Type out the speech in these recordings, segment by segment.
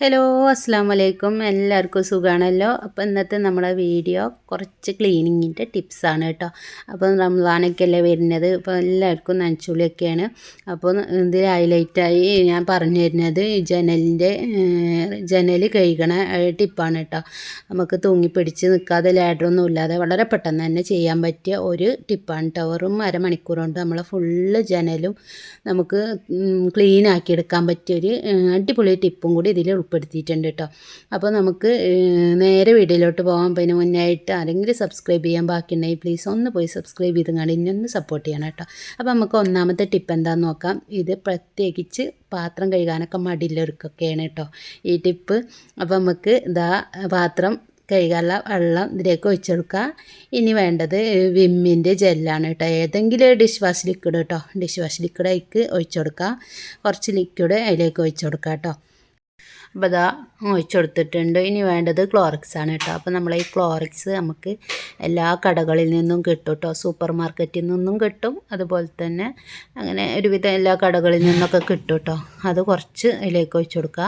Hello അസ്സാം വലൈക്കും എല്ലാവർക്കും സുഖമാണല്ലോ അപ്പോൾ ഇന്നത്തെ നമ്മളെ വീഡിയോ കുറച്ച് ക്ലീനിങ്ങിന്റെ ടിപ്സാണ് കേട്ടോ. അപ്പോൾ റംസാനൊക്കെ അല്ലേ വരുന്നത്. അപ്പോൾ എല്ലാവർക്കും നനച്ചുള്ളിയൊക്കെയാണ്. അപ്പോൾ ഇതിൽ ഹൈലൈറ്റായി ഞാൻ പറഞ്ഞു തരുന്നത് ജനലിന്റെ ജനൽ കഴുകണ ടിപ്പാണ് കേട്ടോ. നമുക്ക് തൂങ്ങി പിടിച്ച് നിൽക്കാതെ ലാഡറൊന്നും ഇല്ലാതെ വളരെ പെട്ടെന്ന് തന്നെ ചെയ്യാൻ പറ്റിയ ഒരു ടിപ്പാണ് കേട്ടോ. വെറും അരമണിക്കൂർ കൊണ്ട് നമ്മളെ ഫുള്ള് ജനലും നമുക്ക് ക്ലീൻ എടുക്കാൻ പറ്റിയൊരു അടിപൊളി ടിപ്പും കൂടി ഇതിൽ ഉൾപ്പെടുത്തിയിട്ടുണ്ട് കേട്ടോ അപ്പോൾ നമുക്ക് നേരെ വീഡിയോയിലോട്ട് പോകാൻ പിന്നെ മുന്നായിട്ട് ആരെങ്കിലും സബ്സ്ക്രൈബ് ചെയ്യാൻ ബാക്കിയുണ്ടെങ്കിൽ പ്ലീസ് ഒന്ന് പോയി സബ്സ്ക്രൈബ് ചെയ്ത് കണ്ട് ഇന്നൊന്ന് സപ്പോർട്ട് ചെയ്യണം കേട്ടോ അപ്പോൾ നമുക്ക് ഒന്നാമത്തെ ടിപ്പ് എന്താണെന്ന് നോക്കാം. ഇത് പ്രത്യേകിച്ച് പാത്രം കഴുകാനൊക്കെ മടിയിലൊരുക്കൊക്കെയാണ് കേട്ടോ ഈ ടിപ്പ് അപ്പോൾ നമുക്ക് ഇതാ പാത്രം കഴുകാനുള്ള വെള്ളം ഇതിലേക്ക് ഒഴിച്ചെടുക്കുക ഇനി വേണ്ടത് വിമ്മിന്റെ ജെല്ലാണ് കേട്ടോ ഏതെങ്കിലും ഡിഷ് വാഷ് ലിക്വിഡ് കേട്ടോ ഡിഷ് വാഷ് ലിക്വിഡ് അതിലേക്ക് ഒഴിച്ചു കൊടുക്കുക കുറച്ച് ലിക്വിഡ് അതിലേക്ക് ഒഴിച്ചു കൊടുക്കുക കേട്ടോ അപ്പോൾ ഇതാ ഒഴിച്ചു കൊടുത്തിട്ടുണ്ട്. ഇനി വേണ്ടത് ക്ലോറിക്സ് ആണ് കേട്ടോ. അപ്പോൾ നമ്മൾ ഈ ക്ലോറിക്സ് നമുക്ക് എല്ലാ കടകളിൽ നിന്നും കിട്ടും കേട്ടോ. സൂപ്പർ മാർക്കറ്റിൽ നിന്നും കിട്ടും. അതുപോലെ തന്നെ അങ്ങനെ ഒരുവിധം എല്ലാ കടകളിൽ നിന്നൊക്കെ കിട്ടും കേട്ടോ. അത് കുറച്ച് അതിലേക്ക് ഒഴിച്ചു കൊടുക്കുക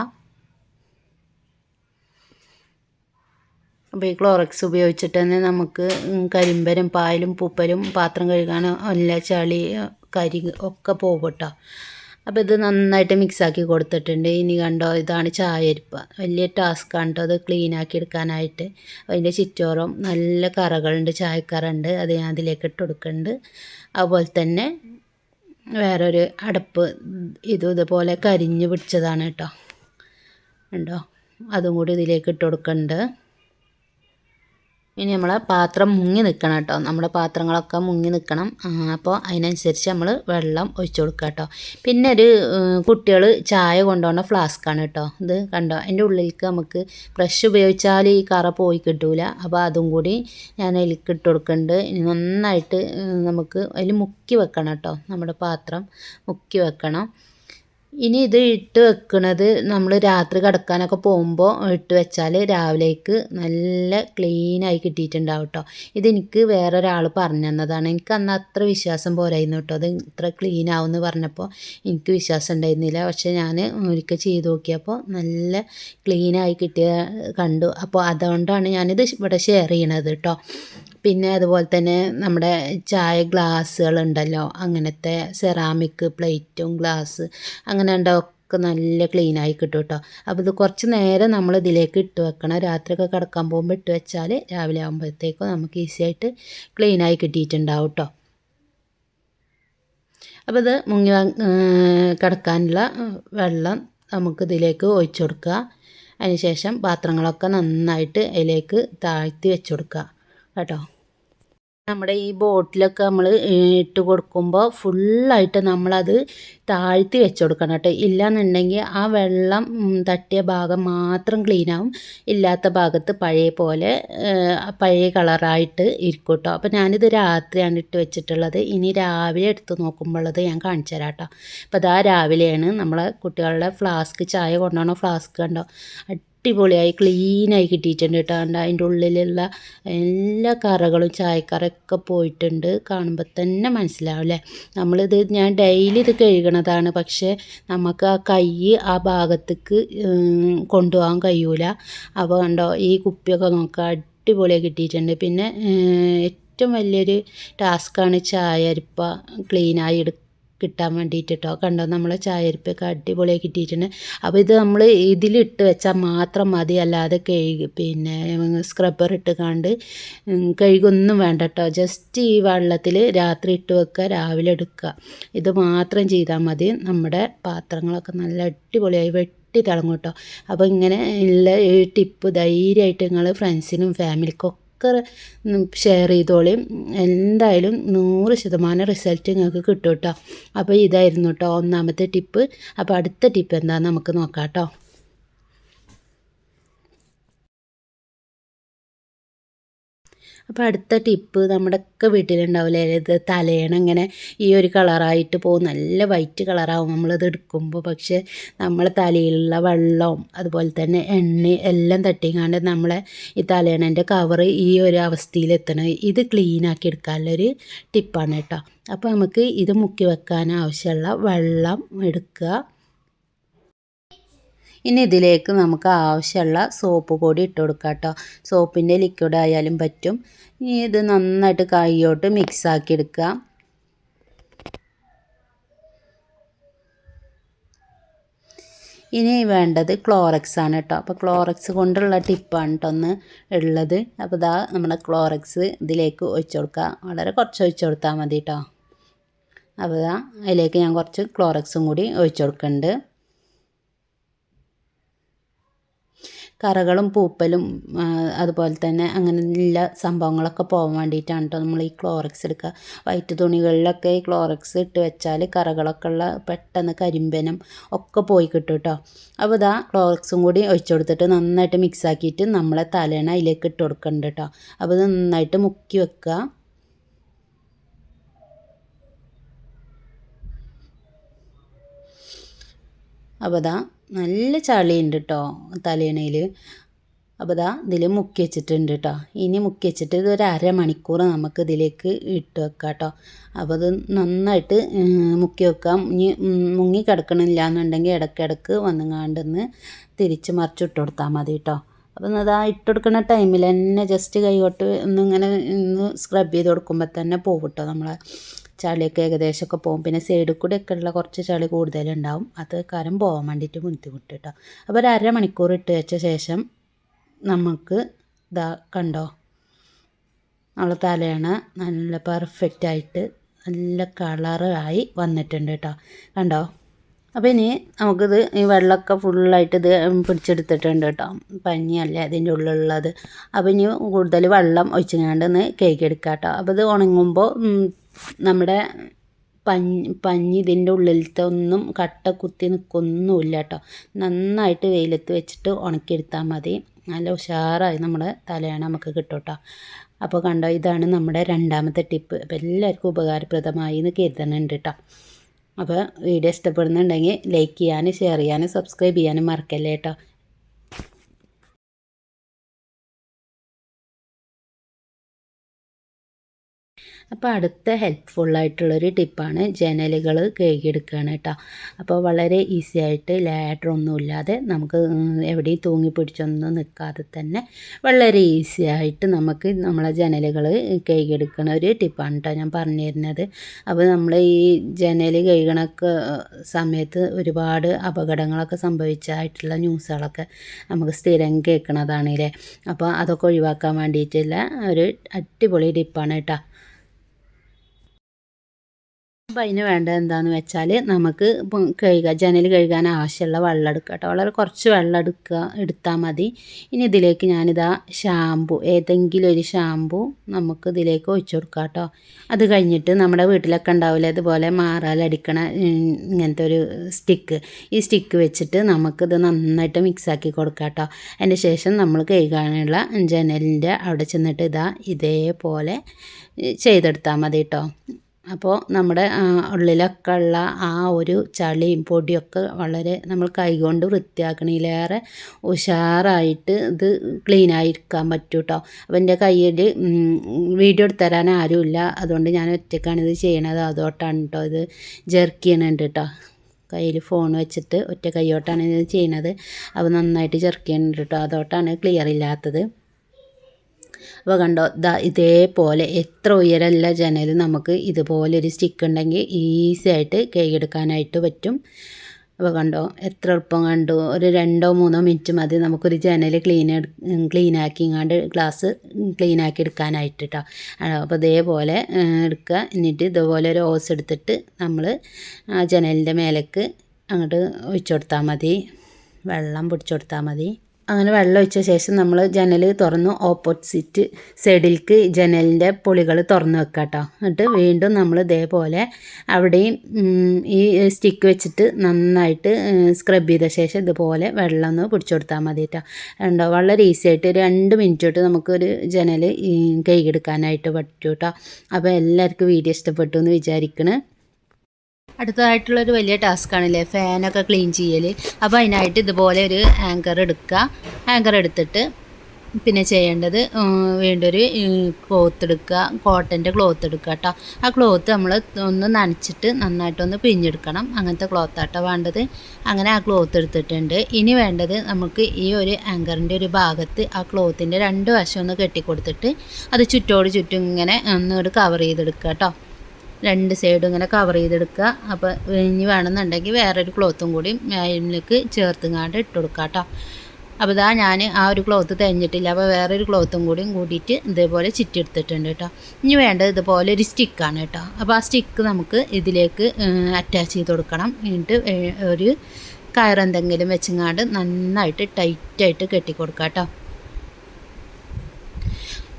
അപ്പോൾ ഈ ക്ലോറക്സ് ഉപയോഗിച്ചിട്ട് തന്നെ നമുക്ക് കരിമ്പരും പായലും പൂപ്പലും പാത്രം കഴുകാനോ എല്ലാ ചളി കരി ഒക്കെ പോകും കേട്ടോ. അപ്പോൾ ഇത് നന്നായിട്ട് മിക്സാക്കി കൊടുത്തിട്ടുണ്ട്. ഇനി കണ്ടോ ഇതാണ് ചായ അരിപ്പ വലിയ ടാസ്ക് കേട്ടോ അത് ക്ലീൻ ആക്കി എടുക്കാനായിട്ട്. അതിന്റെ ചുറ്റോറും നല്ല കറകളുണ്ട് ചായക്കറുണ്ട് അത് ഞാൻ അതിലേക്ക് ഇട്ട് കൊടുക്കുന്നുണ്ട്. അതുപോലെ തന്നെ വേറൊരു അടപ്പ് ഇതും ഇതുപോലെ കരിഞ്ഞ് പിടിച്ചതാണ് കേട്ടോ ഉണ്ടോ അതും കൂടി ഇതിലേക്ക് ഇട്ട് കൊടുക്കുന്നുണ്ട്. ഇനി നമ്മൾ പാത്രം മുങ്ങി നിൽക്കണം കേട്ടോ. നമ്മുടെ പാത്രങ്ങളൊക്കെ മുങ്ങി നിൽക്കണം അപ്പോൾ അതിനനുസരിച്ച് നമ്മൾ വെള്ളം ഒഴിച്ചു കൊടുക്കുക കേട്ടോ. പിന്നെ ഒരു കുട്ടികൾ ചായ കൊണ്ടുപോകുന്ന ഫ്ലാസ്ക്കാണ് കേട്ടോ. ഇത് കണ്ടോ? അതിന്റെ ഉള്ളിലേക്ക് നമുക്ക് ബ്രഷ് ഉപയോഗിച്ചാൽ ഈ കറ പോയി കിട്ടൂല. അപ്പോൾ അതും കൂടി ഞാൻ അതിലേക്ക് ഇട്ട് കൊടുക്കുന്നുണ്ട്. ഇനി നന്നായിട്ട് നമുക്ക് അതിൽ മുക്കി വെക്കണം കേട്ടോ. നമ്മുടെ പാത്രം മുക്കി വെക്കണം. ഇനി ഇത് ഇട്ട് വെക്കുന്നത് നമ്മൾ രാത്രി കിടക്കാനൊക്കെ പോകുമ്പോൾ ഇട്ട് വെച്ചാൽ രാവിലേക്ക് നല്ല ക്ലീനായി കിട്ടിയിട്ടുണ്ടാവും കേട്ടോ ഇതെനിക്ക് വേറൊരാൾ പറഞ്ഞു തന്നതാണ്. എനിക്ക് അന്ന് അത്ര വിശ്വാസം പോരായിരുന്നു കേട്ടോ അത് ഇത്ര ക്ലീൻ എന്ന് പറഞ്ഞപ്പോൾ എനിക്ക് വിശ്വാസം ഉണ്ടായിരുന്നില്ല. പക്ഷേ ഞാൻ ഒരിക്കൽ ചെയ്ത് നോക്കിയപ്പോൾ നല്ല ക്ലീനായി കിട്ടിയ കണ്ടു. അപ്പോൾ അതുകൊണ്ടാണ് ഞാനിത് ഇവിടെ ഷെയർ ചെയ്യണത് കേട്ടോ പിന്നെ അതുപോലെ തന്നെ നമ്മുടെ ചായ ഗ്ലാസ്സുകളുണ്ടല്ലോ അങ്ങനത്തെ സെറാമിക് പ്ലേറ്റും ഗ്ലാസ് അങ്ങനെ ഒക്കെ നല്ല ക്ലീൻ ആയി കിട്ടും കേട്ടോ അപ്പോൾ ഇത് കുറച്ച് നേരം നമ്മൾ ഇതിലേക്ക് ഇട്ട് വെക്കണം. രാത്രിയൊക്കെ കിടക്കാൻ പോകുമ്പോൾ ഇട്ട് വെച്ചാൽ രാവിലെ ആകുമ്പോഴത്തേക്കും നമുക്ക് ഈസി ആയിട്ട് ക്ലീൻ ആയി കിട്ടിയിട്ടുണ്ടാവും കേട്ടോ അപ്പോൾ ഇത് മുങ്ങി കിടക്കാനുള്ള വെള്ളം നമുക്ക് ഇതിലേക്ക് ഒഴിച്ചു കൊടുക്കുക. അതിനുശേഷം പാത്രങ്ങളൊക്കെ നന്നായിട്ട് അതിലേക്ക് താഴ്ത്തി വെച്ചു കൊടുക്കുക. കേട്ടോ. നമ്മുടെ ഈ ബോട്ടിലൊക്കെ നമ്മൾ ഇട്ട് കൊടുക്കുമ്പോൾ ഫുള്ളായിട്ട് നമ്മളത് താഴ്ത്തി വെച്ച് കൊടുക്കണം കേട്ടോ. ഇല്ലയെന്നുണ്ടെങ്കിൽ ആ വെള്ളം തട്ടിയ ഭാഗം മാത്രം ക്ലീൻ ഇല്ലാത്ത ഭാഗത്ത് പഴയ പോലെ പഴയ കളറായിട്ട് ഇരിക്കും കേട്ടോ. അപ്പോൾ ഞാനിത് രാത്രിയാണ് ഇട്ട് വെച്ചിട്ടുള്ളത്. ഇനി രാവിലെ എടുത്ത് നോക്കുമ്പോഴത് ഞാൻ കാണിച്ചു തരാം കേട്ടോ. അപ്പോൾ അതാ രാവിലെയാണ് നമ്മളെ കുട്ടികളുടെ ഫ്ലാസ്ക് ചായ കൊണ്ടുപോകണ ഫ്ലാസ്ക് കണ്ടോ? അടിപൊളിയായി ക്ലീനായി കിട്ടിയിട്ടുണ്ട് കേട്ടോ. അതിന്റെ ഉള്ളിലുള്ള എല്ലാ കറകളും ചായക്കറയൊക്കെ പോയിട്ടുണ്ട്. കാണുമ്പോൾ തന്നെ മനസ്സിലാവും അല്ലേ? നമ്മളിത് ഞാൻ ഡെയിലി ഇത് കഴുകണതാണ്. പക്ഷേ നമുക്ക് ആ കൈ ആ ഭാഗത്തേക്ക് കൊണ്ടുപോകാൻ കഴിയൂല. അപ്പോൾ കണ്ടോ ഈ കുപ്പിയൊക്കെ നോക്കുക അടിപൊളിയായി കിട്ടിയിട്ടുണ്ട്. പിന്നെ ഏറ്റവും വലിയൊരു ടാസ്ക്കാണ് ചായ അരിപ്പ ക്ലീനായി എടുക്കുക കിട്ടാൻ വേണ്ടിയിട്ട് കേട്ടോ കണ്ടോ? നമ്മൾ ചായരിപ്പൊക്കെ അടിപൊളിയായി കിട്ടിയിട്ടുണ്ട്. അപ്പോൾ ഇത് നമ്മൾ ഇതിലിട്ട് വെച്ചാൽ മാത്രം മതി. അല്ലാതെ കഴുകി പിന്നെ സ്ക്രബ്ബർ ഇട്ട് കണ്ട് കഴുകൊന്നും വേണ്ട കേട്ടോ ജസ്റ്റ് ഈ വെള്ളത്തിൽ രാത്രി ഇട്ട് വെക്കുക രാവിലെ എടുക്കുക. ഇത് മാത്രം ചെയ്താൽ മതി. നമ്മുടെ പാത്രങ്ങളൊക്കെ നല്ല അടിപൊളിയായി വെട്ടി തിളങ്ങും കേട്ടോ. അപ്പോൾ ഇങ്ങനെ ഉള്ള ടിപ്പ് ധൈര്യമായിട്ട് നിങ്ങൾ ഫ്രണ്ട്സിനും ഫാമിലിക്കും ഒക്കെ ഷെയർ ചെയ്തോളി. എന്തായാലും നൂറ് ശതമാനം റിസൾട്ട് നിങ്ങൾക്ക് കിട്ടും കേട്ടോ അപ്പോൾ ഇതായിരുന്നു കേട്ടോ ഒന്നാമത്തെ ടിപ്പ് അപ്പോൾ അടുത്ത ടിപ്പ് എന്താണെന്ന് നമുക്ക് നോക്കാം കേട്ടോ അപ്പോൾ അടുത്ത ടിപ്പ് നമ്മുടെയൊക്കെ വീട്ടിലുണ്ടാവില്ലേ ഇത് തലേണ ഇങ്ങനെ ഈ ഒരു കളറായിട്ട് പോകും. നല്ല വൈറ്റ് കളറാവും നമ്മളത് എടുക്കുമ്പോൾ പക്ഷേ നമ്മളെ തലയിലുള്ള വെള്ളവും അതുപോലെ തന്നെ എണ്ണ എല്ലാം തട്ടിങ്ങാണ്ട് നമ്മളെ ഈ തലേണേന്റെ കവർ ഈ ഒരു അവസ്ഥയിലെത്തണം. ഇത് ക്ലീൻ ആക്കി എടുക്കാനുള്ളൊരു ടിപ്പാണ് കേട്ടോ. അപ്പോൾ നമുക്ക് ഇത് മുക്കി വെക്കാൻ ആവശ്യമുള്ള വെള്ളം എടുക്കുക. ഇനി ഇതിലേക്ക് നമുക്ക് ആവശ്യമുള്ള സോപ്പ് പൊടി ഇട്ട് കൊടുക്കാം കേട്ടോ. സോപ്പിന്റെ ലിക്വിഡ് ആയാലും പറ്റും. ഇനി ഇത് നന്നായിട്ട് കൈയോട്ട് മിക്സ് ആക്കി എടുക്കുക. ഇനി വേണ്ടത് ക്ലോറക്സ് ആണ് കേട്ടോ. അപ്പോൾ ക്ലോറക്സ് കൊണ്ടുള്ള ടിപ്പാണ് കേട്ടോ ഒന്ന് ഉള്ളത്. അപ്പോൾ ഇതാ നമ്മുടെ ക്ലോറക്സ് ഇതിലേക്ക് ഒഴിച്ചു കൊടുക്കുക. വളരെ കുറച്ച് ഒഴിച്ചു കൊടുത്താൽ മതി കേട്ടോ. അപ്പോൾ ഇതാ അതിലേക്ക് ഞാൻ കുറച്ച് ക്ലോറക്സും കൂടി ഒഴിച്ചു കൊടുക്കുന്നുണ്ട്. കറകളും പൂപ്പലും അതുപോലെ തന്നെ അങ്ങനെയുള്ള സംഭവങ്ങളൊക്കെ പോകാൻ വേണ്ടിയിട്ടാണ് കേട്ടോ നമ്മൾ ഈ ക്ലോറക്സ് എടുക്കുക വൈറ്റ് തുണികളിലൊക്കെ ഈ ക്ലോറക്സ് ഇട്ട് വെച്ചാൽ കറകളൊക്കെ ഉള്ള പെട്ടെന്ന് കരിമ്പനം ഒക്കെ പോയി കിട്ടും കേട്ടോ അപ്പോൾ ഇതാ ക്ലോറക്സും കൂടി ഒഴിച്ചു കൊടുത്തിട്ട് നന്നായിട്ട് മിക്സ് ആക്കിയിട്ട് നമ്മളെ തലേണ അതിലേക്ക് ഇട്ട് കൊടുക്കുന്നുണ്ട് കേട്ടോ അപ്പോൾ ഇത് നന്നായിട്ട് മുക്കി വെക്കുക അപ്പോൾ ഇതാ നല്ല ചളിയുണ്ട് കേട്ടോ തലേണയിൽ അപ്പോൾ ഇതാ ഇതിൽ മുക്കി വെച്ചിട്ടുണ്ട് കേട്ടോ ഇനി മുക്കി വെച്ചിട്ട് ഇതൊരു ഒരു അരമണിക്കൂർ നമുക്ക് ഇതിലേക്ക് ഇട്ട് വെക്കാം കേട്ടോ അപ്പോൾ അത് നന്നായിട്ട് മുക്കി വെക്കാം. ഇനി മുങ്ങി കിടക്കണില്ല എന്നുണ്ടെങ്കിൽ ഇടയ്ക്കിടക്ക് വന്നുങ്ങാണ്ടെന്ന് തിരിച്ച് മറിച്ച് ഇട്ട് കൊടുത്താൽ മതി കേട്ടോ അപ്പം അതാ ഇട്ട് കൊടുക്കുന്ന ടൈമിൽ തന്നെ ജസ്റ്റ് കൈകൊണ്ട് ഒന്നിങ്ങനെ ഒന്ന് സ്ക്രബ് ചെയ്ത് കൊടുക്കുമ്പോൾ തന്നെ പോകും കേട്ടോ നമ്മളെ ചളിയൊക്കെ ഏകദേശമൊക്കെ പോകും. പിന്നെ സൈഡിൽ കൂടെ ഒക്കെ ഉള്ള കുറച്ച് ചളി കൂടുതലുണ്ടാവും. അത് കാരണം പോകാൻ വേണ്ടിയിട്ട് ബുദ്ധിമുട്ട് കേട്ടോ അപ്പോൾ ഒരു അരമണിക്കൂർ ഇട്ട് വെച്ച ശേഷം നമുക്ക് ഇതാ കണ്ടോ? നമ്മളെ തലയണ നല്ല പെർഫെക്റ്റായിട്ട് നല്ല കളറായി വന്നിട്ടുണ്ട് കേട്ടോ കണ്ടോ? അപ്പോൾ ഇനി നമുക്കിത് ഈ വെള്ളമൊക്കെ ഫുള്ളായിട്ട് ഇത് പിടിച്ചെടുത്തിട്ടുണ്ട് കേട്ടോ. പഞ്ഞിയല്ലേ അതിന്റെ ഉള്ളിലുള്ളത്. അപ്പോൾ ഇനി കൂടുതൽ വെള്ളം ഒഴിച്ചുകൊണ്ട് ഒന്ന് കേക്ക് എടുക്കാം കേട്ടോ. അപ്പോൾ ഇത് ഉണങ്ങുമ്പോൾ നമ്മുടെ പഞ്ഞി പഞ്ഞി ഇതിന്റെ ഉള്ളിലത്തെ ഒന്നും കട്ട കുത്തി നിൽക്കൊന്നുമില്ല കേട്ടോ. നന്നായിട്ട് വെയിലത്ത് വെച്ചിട്ട് ഉണക്കിയെടുത്താൽ മതി. നല്ല ഉഷാറായി നമ്മുടെ തലയാണ് നമുക്ക് കിട്ടും കേട്ടോ. അപ്പോൾ കണ്ടോ ഇതാണ് നമ്മുടെ രണ്ടാമത്തെ ടിപ്പ് അപ്പോൾ എല്ലാവർക്കും ഉപകാരപ്രദമായി എന്ന് കരുതണുണ്ട് കേട്ടോ. അപ്പോൾ വീഡിയോ ഇഷ്ടപ്പെടുന്നുണ്ടെങ്കിൽ ലൈക്ക് ചെയ്യാനും ഷെയർ ചെയ്യാനും സബ്സ്ക്രൈബ് ചെയ്യാനും മറക്കല്ലേ കേട്ടോ അപ്പോൾ അടുത്ത ഹെൽപ്ഫുള്ളായിട്ടുള്ളൊരു ടിപ്പാണ് ജനലുകൾ കഴുകിയെടുക്കുകയാണ് കേട്ടോ. അപ്പോൾ വളരെ ഈസി ആയിട്ട് ലാഡർ ഒന്നുമില്ലാതെ നമുക്ക് എവിടെയും തൂങ്ങി പിടിച്ചൊന്നും നിൽക്കാതെ തന്നെ വളരെ ഈസി ആയിട്ട് നമുക്ക് നമ്മളെ ജനലുകൾ കഴുകിയെടുക്കുന്ന ഒരു ടിപ്പാണ് കേട്ടോ ഞാൻ പറഞ്ഞു തരുന്നത് അപ്പോൾ നമ്മൾ ഈ ജനൽ കഴുകണൊക്കെ സമയത്ത് ഒരുപാട് അപകടങ്ങളൊക്കെ സംഭവിച്ചായിട്ടുള്ള ന്യൂസുകളൊക്കെ നമുക്ക് സ്ഥിരം കേൾക്കണതാണല്ലേ. അപ്പോൾ അതൊക്കെ ഒഴിവാക്കാൻ വേണ്ടിയിട്ടുള്ള ഒരു അടിപൊളി ടിപ്പാണ് കേട്ടോ. അപ്പോൾ അതിന് വേണ്ടത് എന്താണെന്ന് വെച്ചാൽ നമുക്ക് കഴുകുക ജനൽ കഴുകാൻ ആവശ്യമുള്ള വെള്ളം എടുക്കുക കേട്ടോ വളരെ കുറച്ച് വെള്ളം എടുക്കുക എടുത്താൽ മതി. ഇനി ഇതിലേക്ക് ഞാനിതാ ഷാമ്പു ഏതെങ്കിലും ഒരു ഷാമ്പു നമുക്ക് ഇതിലേക്ക് ഒഴിച്ചു കൊടുക്കാം കേട്ടോ അത് കഴിഞ്ഞിട്ട് നമ്മുടെ വീട്ടിലൊക്കെ ഉണ്ടാവില്ല ഇതുപോലെ മാറാലടിക്കണ ഇങ്ങനത്തെ ഒരു സ്റ്റിക്ക്. ഈ സ്റ്റിക്ക് വെച്ചിട്ട് നമുക്കിത് നന്നായിട്ട് മിക്സാക്കി കൊടുക്കാം കേട്ടോ അതിന് ശേഷം നമ്മൾ കഴുകാനുള്ള ജനലിന്റെ അവിടെ ചെന്നിട്ട് ഇതാ ഇതേപോലെ ചെയ്തെടുത്താൽ മതി കേട്ടോ അപ്പോൾ നമ്മുടെ ഉള്ളിലൊക്കെ ഉള്ള ആ ഒരു ചളിയും പൊടിയൊക്കെ വളരെ നമ്മൾ കൈകൊണ്ട് വൃത്തിയാക്കണതിലേറെ ഉഷാറായിട്ട് ഇത് ക്ലീനായിരിക്കാൻ പറ്റും കേട്ടോ അപ്പോൾ എന്റെ കയ്യിൽ വീഡിയോ എടുത്ത് തരാൻ ആരുമില്ല. അതുകൊണ്ട് ഞാൻ ഒറ്റയ്ക്കാണ് ഇത് ചെയ്യണത്. അതോട്ടാണ് കേട്ടോ ഇത് ജെർക്ക് ചെയ്യണുണ്ട് കേട്ടോ കയ്യിൽ ഫോൺ വെച്ചിട്ട് ഒറ്റ കൈയോട്ടാണ് ഇത് ചെയ്യണത്. അപ്പോൾ നന്നായിട്ട് ചെറുക്കുന്നുണ്ട് കേട്ടോ അതോട്ടാണ് ക്ലിയർ ഇല്ലാത്തത്. അപ്പോൾ കണ്ടോ ദാ ഇതേപോലെ എത്ര ഉയരമുള്ള ജനൽ നമുക്ക് ഇതുപോലെ ഒരു സ്റ്റിക്ക് ഉണ്ടെങ്കിൽ ഈസി ആയിട്ട് കൈയെടുക്കാനായിട്ട് പറ്റും. അപ്പോൾ കണ്ടോ എത്ര എളുപ്പം കണ്ടു. ഒരു രണ്ടോ മൂന്നോ മിനിറ്റ് മതി നമുക്കൊരു ജനൽ ക്ലീൻ ക്ലീൻ ആക്കിങ്ങാണ്ട് ഗ്ലാസ് ക്ലീൻ ആക്കി എടുക്കാനായിട്ട് കേട്ടോ അപ്പോൾ ഇതേപോലെ എടുക്കുക എന്നിട്ട് ഇതുപോലെ ഒരു ഓസ് എടുത്തിട്ട് നമ്മൾ ആ ജനലിന്റെ മേലേക്ക് അങ്ങോട്ട് ഒഴിച്ചു കൊടുത്താൽ മതി. വെള്ളം പിടിച്ചു കൊടുത്താൽ മതി. അങ്ങനെ വെള്ളം ഒഴിച്ച ശേഷം നമ്മൾ ജനൽ തുറന്ന്. ഓപ്പോസിറ്റ് സൈഡിലേക്ക് ജനലിന്റെ പൊളികൾ തുറന്ന് വെക്കുക കേട്ടോ എന്നിട്ട് വീണ്ടും നമ്മൾ ഇതേപോലെ അവിടെയും ഈ സ്റ്റിക്ക് വെച്ചിട്ട് നന്നായിട്ട് സ്ക്രബ് ചെയ്ത ശേഷം ഇതുപോലെ വെള്ളം ഒന്ന് പിടിച്ചു കൊടുത്താൽ മതി കേട്ടോ ഉണ്ടോ വളരെ ഈസി ആയിട്ട് രണ്ട് മിനിറ്റ് തൊട്ട് നമുക്കൊരു ജനൽ കൈകെടുക്കാനായിട്ട് പറ്റും കേട്ടോ അപ്പോൾ എല്ലാവർക്കും വീഡിയോ ഇഷ്ടപ്പെട്ടു എന്ന് വിചാരിക്കണ്. അടുത്തതായിട്ടുള്ളൊരു വലിയ ടാസ്ക്കാണല്ലേ ഫാനൊക്കെ ക്ലീൻ ചെയ്യൽ അപ്പോൾ അതിനായിട്ട് ഇതുപോലെ ഒരു ആങ്കർ എടുക്കുക ആങ്കർ എടുത്തിട്ട് പിന്നെ ചെയ്യേണ്ടത് വേണ്ടൊരു ക്ലോത്ത് എടുക്കുക കോട്ടന്റെ ക്ലോത്ത് എടുക്കുക കേട്ടോ ആ ക്ലോത്ത് നമ്മൾ ഒന്ന് നനച്ചിട്ട് നന്നായിട്ടൊന്ന് പിഴിഞ്ഞെടുക്കണം. അങ്ങനത്തെ ക്ലോത്താട്ടോ വേണ്ടത്. അങ്ങനെ ആ ക്ലോത്ത് എടുത്തിട്ടുണ്ട്. ഇനി വേണ്ടത് നമുക്ക് ഈ ഒരു ആങ്കറിന്റെ ഒരു ഭാഗത്ത് ആ ക്ലോത്തിന്റെ രണ്ട് വശം ഒന്ന് കെട്ടിക്കൊടുത്തിട്ട് അത് ചുറ്റോട് ചുറ്റും ഇങ്ങനെ ഒന്നോട് കവർ ചെയ്തെടുക്കുക കേട്ടോ രണ്ട് സൈഡും ഇങ്ങനെ കവർ ചെയ്തെടുക്കുക. അപ്പോൾ ഇനി വേണമെന്നുണ്ടെങ്കിൽ വേറൊരു ക്ലോത്തും കൂടി അതിലേക്ക് ചേർത്തുങ്ങാണ്ട് ഇട്ട് കൊടുക്കുക കേട്ടോ അപ്പോൾ ഇതാ ഞാൻ ആ ഒരു ക്ലോത്ത് തെഞ്ഞിട്ടില്ല അപ്പോൾ വേറൊരു ക്ലോത്തും കൂടിയും കൂടിയിട്ട് ഇതേപോലെ ചുറ്റിയെടുത്തിട്ടുണ്ട് കേട്ടോ ഇനി വേണ്ടത് ഇതുപോലെ ഒരു സ്റ്റിക്കാണ് കേട്ടോ അപ്പോൾ ആ സ്റ്റിക്ക് നമുക്ക് ഇതിലേക്ക് അറ്റാച്ച് ചെയ്ത് കൊടുക്കണം. എന്നിട്ട് ഒരു കയറെന്തെങ്കിലും വെച്ചങ്ങാണ്ട് നന്നായിട്ട് ടൈറ്റായിട്ട് കെട്ടിക്കൊടുക്കാം കേട്ടോ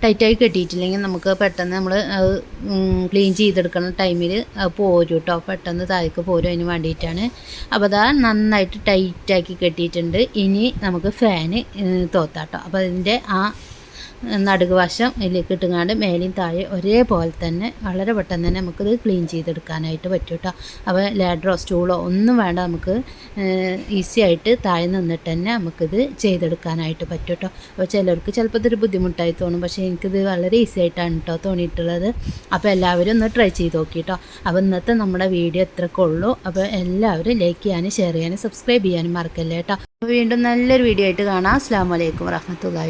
ടൈറ്റായി കെട്ടിയിട്ടില്ലെങ്കിൽ നമുക്ക് പെട്ടെന്ന് നമ്മൾ ക്ലീൻ ചെയ്തെടുക്കുന്ന ടൈമിൽ പോരും കേട്ടോ പെട്ടെന്ന് താഴേക്ക് പോരും അതിന് വേണ്ടിയിട്ടാണ്. അപ്പോൾ അതാ നന്നായിട്ട് ടൈറ്റാക്കി കെട്ടിയിട്ടുണ്ട്. ഇനി നമുക്ക് ഫാന് തോത്താട്ടോ അപ്പോൾ അതിന്റെ ആ നടുക് വശം ഇതിലേക്ക് ഇട്ടുങ്ങാണ്ട് മേലെയും താഴെ ഒരേപോലെ തന്നെ വളരെ പെട്ടെന്ന് തന്നെ നമുക്കിത് ക്ലീൻ ചെയ്തെടുക്കാനായിട്ട് പറ്റും കേട്ടോ അപ്പോൾ ലാഡറോ സ്റ്റൂളോ ഒന്നും വേണ്ട നമുക്ക് ഈസി ആയിട്ട് താഴെ നിന്നിട്ട് തന്നെ നമുക്കിത് ചെയ്തെടുക്കാനായിട്ട് പറ്റും കേട്ടോ അപ്പോൾ ചിലർക്ക് ചിലപ്പോൾ ഇതൊരു ബുദ്ധിമുട്ടായി തോന്നും. പക്ഷേ എനിക്കിത് വളരെ ഈസി ആയിട്ടാണ് കേട്ടോ തോന്നിയിട്ടുള്ളത്. അപ്പോൾ എല്ലാവരും ഒന്ന് ട്രൈ ചെയ്ത് നോക്കി കേട്ടോ അപ്പോൾ ഇന്നത്തെ നമ്മുടെ വീഡിയോ എത്രയൊക്കെ ഉള്ളൂ. അപ്പോൾ എല്ലാവരും ലൈക്ക് ചെയ്യാനും ഷെയർ ചെയ്യാനും സബ്സ്ക്രൈബ് ചെയ്യാനും മറക്കല്ലേ കേട്ടോ അപ്പോൾ വീണ്ടും നല്ലൊരു വീഡിയോ ആയിട്ട് കാണാം. അസ്സാം വലൈക്കും വറഹമത്തല്ലാ